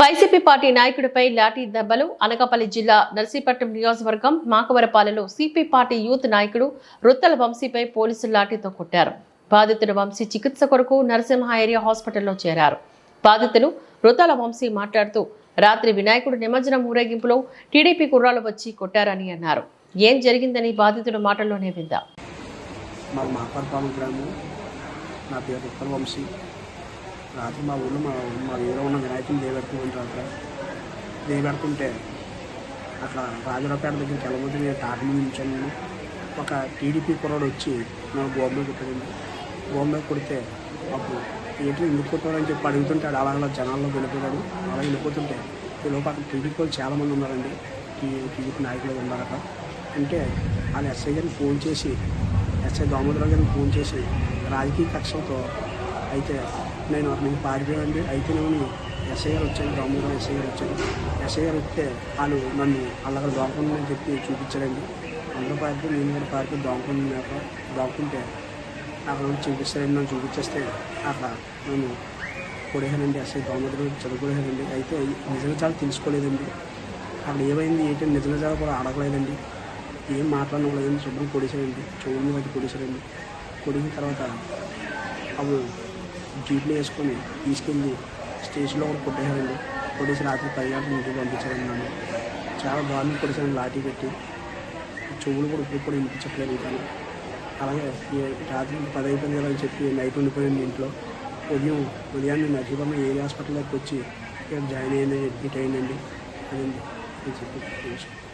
YCP party నాయకుడిపై lathi దెబ్బలు. అనకాపల్లి జిల్లా నర్సీపట్నం నియోజకవర్గం మాకవరపాలెలో సిపి పార్టీ యూత్ నాయకుడు రుత్తల వంశీపై పోలీసులు లాఠీతో కొట్టారు. బాధితుడు వంశీ చికిత్స కొరకు నరసింహ ఏరియా హాస్పిటల్లో చేరారు. బాధితులు రుతల వంశీ మాట్లాడుతూ రాత్రి వినాయకుడు నిమజ్జనం ఊరేగింపులో టీడీపీ కుర్రాలు వచ్చి కొట్టారని అన్నారు. ఏం జరిగిందని బాధితుడు మాటల్లోనే విందా. నా పేరు వంశీ. రాత్రి మా ఊళ్ళో మా మా ఊళ్ళో ఉన్న వినాయకుని దేవెడుతుంటే అక్కడ. దేవెడుతుంటే అట్లా రాజరాపేట దగ్గరికి వెళ్ళబోతే నేను తాటి మీద ఒక టీడీపీ కుర్రాడు వచ్చి నా గోడ కొట్టాడండి. గోడ కుడితే కొడితే అప్పుడు ఏంటి ఎందుకు కొట్టాడని చెప్పి అడుగుతుంటే అలా అలా జనాల్లో వెళ్ళిపోయాడు. అలా వెళ్ళిపోతుంటే ఈ లోపల టీడీపీ వాళ్ళు చాలామంది ఉన్నారండి. టీడీపీ నాయకులు ఉన్నారు అంటే వాళ్ళు ఎస్ఐ గారిని ఫోన్ చేసి ఎస్ఐ దామోదరావు గారిని ఫోన్ చేసి రాజకీయ కక్షలతో అయితే నేను నేను పారిపోయానండి. అయితే నేను ఎస్ఐ గారు వచ్చాను దామోదరావు ఎస్ఐ గారు వచ్చాను ఎస్ఐ గారు వస్తే వాళ్ళు నన్ను అల్లగడ అని చెప్పి చూపించారండి. అందరూ పారిపోయి నేను కూడా పారిపోయి దొంగకున్నాక దొంగకుంటే అక్కడ చూపిస్తారండి నన్ను చూపించేస్తే అక్కడ నన్ను కొడేహానండి ఎస్ఐ దామోదరావు చదువుకోలేదండి అయితే నిజంగా చాలా తెలుసుకోలేదండి. అక్కడ ఏమైంది ఏంటి నిజంగా చాలా కూడా అడగలేదండి. ఏం మాట్లాడలేదండి శుభ్రం కొడేశారండి. చెవుల వాటి కొడేశారండి. కొడిగిన తర్వాత అవి జీప్లో వేసుకొని తీసుకెళ్ళి స్టేషన్లో కూడా కొట్టేశారండి. కొట్టేసి రాత్రి పది గంటల ఇంటికి పంపించారండి నన్ను. చాలా దారుణం కొట్టేశాను లాఠీ పెట్టి. చెవులు కూడా ఇప్పుడు కూడా వినిపించట్లేదు ఇంకా అలాగే రాత్రి పది అయిపోయింది కదా అని చెప్పి నైట్ ఉండిపోయింది ఇంట్లో. ఉదయం ఉదయాన్నే నర్సీపట్నం ఏ హాస్పిటల్లోకి వచ్చి ఇక్కడ జాయిన్ అయ్యింది అడ్మిట్ అయ్యిందండి అని చెప్పి